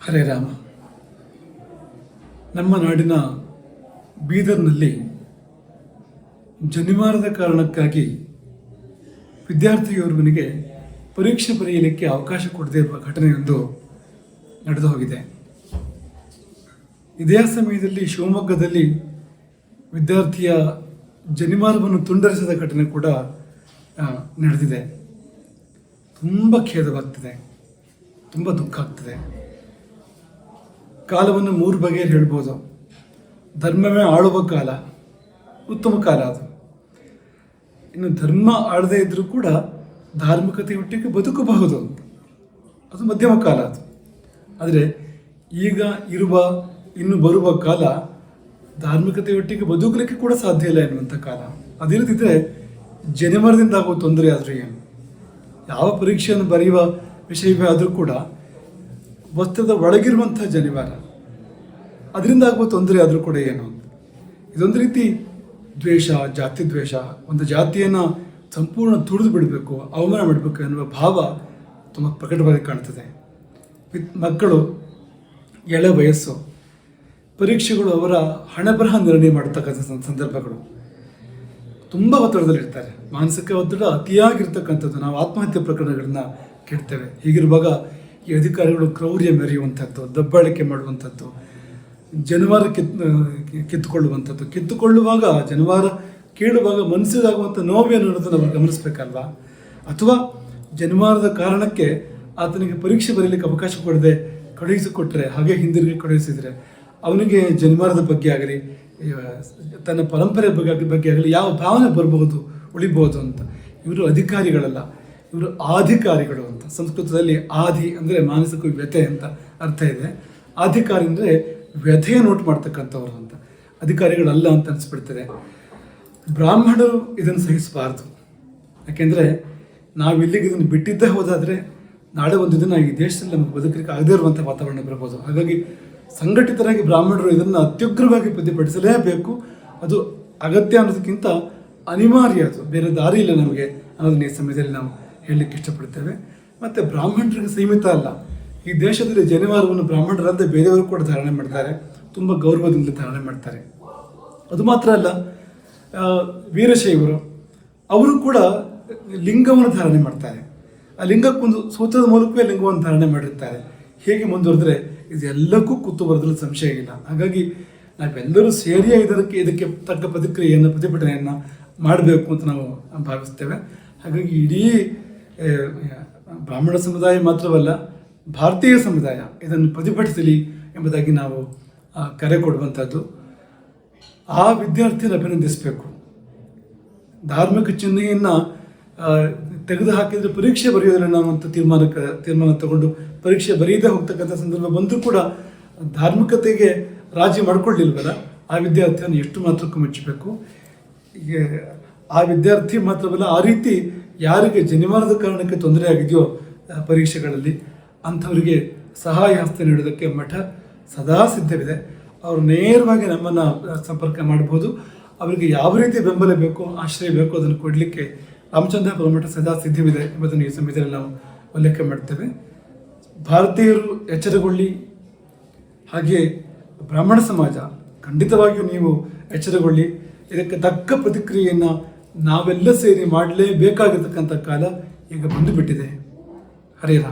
ಹರೇ ರಾಮ. ನಮ್ಮ ನಾಡಿನ ಬೀದರ್ನಲ್ಲಿ ಜನಿವಾರದ ಕಾರಣಕ್ಕಾಗಿ ವಿದ್ಯಾರ್ಥಿಯೋರ್ವನಿಗೆ ಪರೀಕ್ಷೆ ಬರೆಯಲಿಕ್ಕೆ ಅವಕಾಶ ಕೊಡದೇ ಇರುವ ಘಟನೆಯೊಂದು ನಡೆದು ಹೋಗಿದೆ. ಇದೇ ಸಮಯದಲ್ಲಿ ಶಿವಮೊಗ್ಗದಲ್ಲಿ ವಿದ್ಯಾರ್ಥಿಯ ಜನಿವಾರವನ್ನು ತುಂಡರಿಸಿದ ಘಟನೆ ಕೂಡ ನಡೆದಿದೆ. ತುಂಬ ಖೇದವಾಗ್ತಿದೆ. ತುಂಬ ದುಃಖ ಆಗ್ತದೆ. ಕಾಲವನ್ನು ಮೂರು ಬಗೆಯಲ್ಲಿ ಹೇಳ್ಬೋದು. ಧರ್ಮವೇ ಆಳುವ ಕಾಲ, ಉತ್ತಮ ಕಾಲ ಅದು. ಇನ್ನು ಧರ್ಮ ಆಳದೇ ಇದ್ದರೂ ಕೂಡ ಧಾರ್ಮಿಕತೆ ಹುಟ್ಟಿಗೆ ಬದುಕಬಹುದು. ಅದು ಮಧ್ಯಮ ಕಾಲ ಅದು. ಆದರೆ ಈಗ ಇರುವ, ಇನ್ನು ಬರುವ ಕಾಲ ಧಾರ್ಮಿಕತೆ ಒಟ್ಟಿಗೆ ಬದುಕಲಿಕ್ಕೆ ಕೂಡ ಸಾಧ್ಯ ಇಲ್ಲ ಎನ್ನುವಂಥ ಕಾಲ. ಅದಿಲ್ಲದಿದ್ದರೆ ಜನಮರದಿಂದ ಆಗುವ ತೊಂದರೆ ಆದರೂ ಏನು? ಯಾವ ಪರೀಕ್ಷೆಯನ್ನು ಬರೆಯುವ ವಿಷಯವೇ ಆದರೂ ಕೂಡ ವಸ್ತ್ರದ ಒಳಗಿರುವಂಥ ಜನಿವಾರ. ಅದರಿಂದ ಆಗುವ ತೊಂದರೆ ಆದರೂ ಕೂಡ ಏನು? ಇದೊಂದು ರೀತಿ ದ್ವೇಷ, ಜಾತಿ ದ್ವೇಷ, ಒಂದು ಜಾತಿಯನ್ನು ಸಂಪೂರ್ಣ ತುಳಿದು ಬಿಡಬೇಕು, ಅವಮಾನ ಮಾಡಬೇಕು ಎನ್ನುವ ಭಾವ ತುಂಬ ಪ್ರಕಟವಾಗಿ ಕಾಣ್ತದೆ. ವಿತ್ ಮಕ್ಕಳು, ಎಳೆ ವಯಸ್ಸು, ಪರೀಕ್ಷೆಗಳು ಅವರ ಹಣಬರಹ ನಿರ್ಣಯ ಮಾಡತಕ್ಕಂಥ ಸಂದರ್ಭಗಳು. ತುಂಬ ಒತ್ತಡದಲ್ಲಿರ್ತಾರೆ. ಮಾನಸಿಕ ಒತ್ತಡ ಅತಿಯಾಗಿರ್ತಕ್ಕಂಥದ್ದು. ನಾವು ಆತ್ಮಹತ್ಯೆ ಪ್ರಕರಣಗಳನ್ನ ಕೇಳ್ತೇವೆ. ಹೀಗಿರುವಾಗ ಈ ಅಧಿಕಾರಿಗಳು ಕ್ರೌರ್ಯ ಮೆರೆಯುವಂಥದ್ದು, ದಬ್ಬಾಳಿಕೆ ಮಾಡುವಂಥದ್ದು, ಜನವಾರ ಕಿತ್ ಕಿತ್ತುಕೊಳ್ಳುವಂಥದ್ದು. ಕಿತ್ತುಕೊಳ್ಳುವಾಗ, ಜನವಾರ ಕೇಳುವಾಗ ಮನಸ್ಸಿದಾಗುವಂಥ ನೋವು ಅನ್ನೋದನ್ನು ನಾವು ಗಮನಿಸಬೇಕಲ್ವಾ? ಅಥವಾ ಜನವಾರದ ಕಾರಣಕ್ಕೆ ಆತನಿಗೆ ಪರೀಕ್ಷೆ ಬರೀಲಿಕ್ಕೆ ಅವಕಾಶ ಕೊಡದೆ ಕಳುಹಿಸಿಕೊಟ್ರೆ, ಹಾಗೆ ಹಿಂದಿರುಗಿ ಕಳುಹಿಸಿದರೆ, ಅವನಿಗೆ ಜನವಾರದ ಬಗ್ಗೆ ಆಗಲಿ ತನ್ನ ಪರಂಪರೆ ಬಗ್ಗೆ ಬಗ್ಗೆ ಆಗಲಿ ಯಾವ ಭಾವನೆ ಬರಬಹುದು, ಉಳಿಬಹುದು ಅಂತ. ಇವರು ಅಧಿಕಾರಿಗಳಲ್ಲ. ಇವರು ಆಧಿಕಾರಿಗಳು ಅಂತ. ಸಂಸ್ಕೃತದಲ್ಲಿ ಆದಿ ಅಂದರೆ ಮಾನಸಿಕ ವ್ಯಥೆ ಅಂತ ಅರ್ಥ ಇದೆ. ಆಧಿಕಾರಿ ಅಂದರೆ ವ್ಯಥೆಯ ನೋಟ್ ಮಾಡ್ತಕ್ಕಂಥವ್ರು ಅಂತ. ಅಧಿಕಾರಿಗಳಲ್ಲ ಅಂತ ಅನಿಸ್ಬಿಡ್ತದೆ. ಬ್ರಾಹ್ಮಣರು ಇದನ್ನು ಸಹಿಸಬಾರ್ದು. ಯಾಕೆಂದರೆ ನಾವು ಇಲ್ಲಿಗೆ ಇದನ್ನು ಬಿಟ್ಟಿದ್ದೇ ಹೋದಾದರೆ ನಾಳೆ ಒಂದು ದಿನ ಈ ದೇಶದಲ್ಲಿ ನಮಗೆ ಬದುಕಲಿಕ್ಕೆ ಆಗದೇ ಇರುವಂಥ ವಾತಾವರಣ ಬರಬಹುದು ಹಾಗಾಗಿ ಸಂಘಟಿತರಾಗಿ ಬ್ರಾಹ್ಮಣರು ಇದನ್ನು ಅತ್ಯುಗ್ರವಾಗಿ ಪ್ರತಿಭಟಿಸಲೇಬೇಕು. ಅದು ಅಗತ್ಯ ಅನ್ನೋದಕ್ಕಿಂತ ಅನಿವಾರ್ಯ ಅದು. ಬೇರೆ ದಾರಿ ಇಲ್ಲ ನಮಗೆ ಅನ್ನೋದನ್ನ ಈ ಸಮಯದಲ್ಲಿ ನಾವು ಹೇಳಲಿಕ್ಕೆ ಇಷ್ಟಪಡ್ತೇವೆ ಮತ್ತು ಬ್ರಾಹ್ಮಣರಿಗೆ ಸೀಮಿತ ಅಲ್ಲ. ಈ ದೇಶದಲ್ಲಿ ಜನಿವಾರವನ್ನು ಬ್ರಾಹ್ಮಣರಂತೆ ಬೇರೆಯವರು ಕೂಡ ಧಾರಣೆ ಮಾಡ್ತಾರೆ. ತುಂಬ ಗೌರವದಿಂದ ಧಾರಣೆ ಮಾಡ್ತಾರೆ. ಅದು ಮಾತ್ರ ಅಲ್ಲ ವೀರಶೈವರು, ಅವರು ಕೂಡ ಲಿಂಗವನ್ನು ಧಾರಣೆ ಮಾಡ್ತಾರೆ. ಆ ಲಿಂಗಕ್ಕೊಂದು ಸೂತ್ರದ ಮೂಲಕವೇ ಲಿಂಗವನ್ನು ಧಾರಣೆ ಮಾಡಿರ್ತಾರೆ. ಹೇಗೆ ಮುಂದುವರೆದ್ರೆ ಇದೆಲ್ಲಕ್ಕೂ ಕೂತು ಬರೋದ್ರಲ್ಲಿ ಸಂಶಯ ಇಲ್ಲ. ಹಾಗಾಗಿ ನಾವೆಲ್ಲರೂ ಸೇರಿಯ ಇದಕ್ಕೆ ಇದಕ್ಕೆ ತಕ್ಕ ಪ್ರತಿಕ್ರಿಯೆಯನ್ನು, ಪ್ರತಿಭಟನೆಯನ್ನು ಮಾಡಬೇಕು ಅಂತ ನಾವು ಭಾವಿಸ್ತೇವೆ. ಹಾಗಾಗಿ ಇಡೀ ಬ್ರಾಹ್ಮಣ ಸಮುದಾಯ ಮಾತ್ರವಲ್ಲ, ಭಾರತೀಯ ಸಮುದಾಯ ಇದನ್ನು ಪ್ರತಿಭಟಿಸಲಿ ಎಂಬುದಾಗಿ ನಾವು ಕರೆ ಕೊಡುವಂಥದ್ದು. ಆ ವಿದ್ಯಾರ್ಥಿಯನ್ನು ಅಭಿನಂದಿಸಬೇಕು. ಧಾರ್ಮಿಕ ಚಿಹ್ನೆಯನ್ನು ತೆಗೆದು ಹಾಕಿದರೆ ಪರೀಕ್ಷೆ ಬರೆಯೋದಿಲ್ಲ ನಾವು ಅಂತ ತೀರ್ಮಾನಕ್ಕೆ ತೀರ್ಮಾನ ತಗೊಂಡು ಪರೀಕ್ಷೆ ಬರೆಯದೇ ಹೋಗ್ತಕ್ಕಂಥ ಸಂದರ್ಭ ಬಂದರೂ ಕೂಡ ಧಾರ್ಮಿಕತೆಗೆ ರಾಜಿ ಮಾಡಿಕೊಳ್ಳಿಲ್ವಲ್ಲ, ಆ ವಿದ್ಯಾರ್ಥಿಯನ್ನು ಎಷ್ಟು ಮಾತ್ರಕ್ಕೂ ಮೆಚ್ಚಬೇಕು. ಈಗ ಆ ವಿದ್ಯಾರ್ಥಿ ಮಾತ್ರವಲ್ಲ, ಆ ರೀತಿ ಯಾರಿಗೆ ಜನಿವಾರದ ಕಾರಣಕ್ಕೆ ತೊಂದರೆ ಆಗಿದೆಯೋ ಪರೀಕ್ಷೆಗಳಲ್ಲಿ ಅಂಥವರಿಗೆ ಸಹಾಯ ಹಸ್ತ ನೀಡೋದಕ್ಕೆ ಮಠ ಸದಾ ಸಿದ್ಧವಿದೆ. ಅವರು ನೇರವಾಗಿ ನಮ್ಮನ್ನು ಸಂಪರ್ಕ ಮಾಡ್ಬೋದು. ಅವರಿಗೆ ಯಾವ ರೀತಿ ಬೆಂಬಲ ಬೇಕೋ, ಆಶ್ರಯ ಬೇಕೋ ಅದನ್ನು ಕೊಡಲಿಕ್ಕೆ ರಾಮಚಂದ್ರಪುರ ಮಠ ಸದಾ ಸಿದ್ಧವಿದೆ ಎಂಬುದನ್ನು ಈ ಸಮಯದಲ್ಲಿ ನಾವು ಉಲ್ಲೇಖ ಮಾಡ್ತೇವೆ. ಭಾರತೀಯರು ಎಚ್ಚರಗೊಳ್ಳಿ. ಹಾಗೆ ಬ್ರಾಹ್ಮಣ ಸಮಾಜ ಖಂಡಿತವಾಗಿಯೂ ನೀವು ಎಚ್ಚರಗೊಳ್ಳಿ. ಇದಕ್ಕೆ ತಕ್ಕ ಪ್ರತಿಕ್ರಿಯೆಯನ್ನು ನಾವೆಲ್ಲ ಸೇರಿ ಮಾಡಲೇಬೇಕಾಗಿರ್ತಕ್ಕಂಥ ಕಾಲ ಈಗ ಬಂದುಬಿಟ್ಟಿದೆ ಬಿಟ್ಟಿದೆ.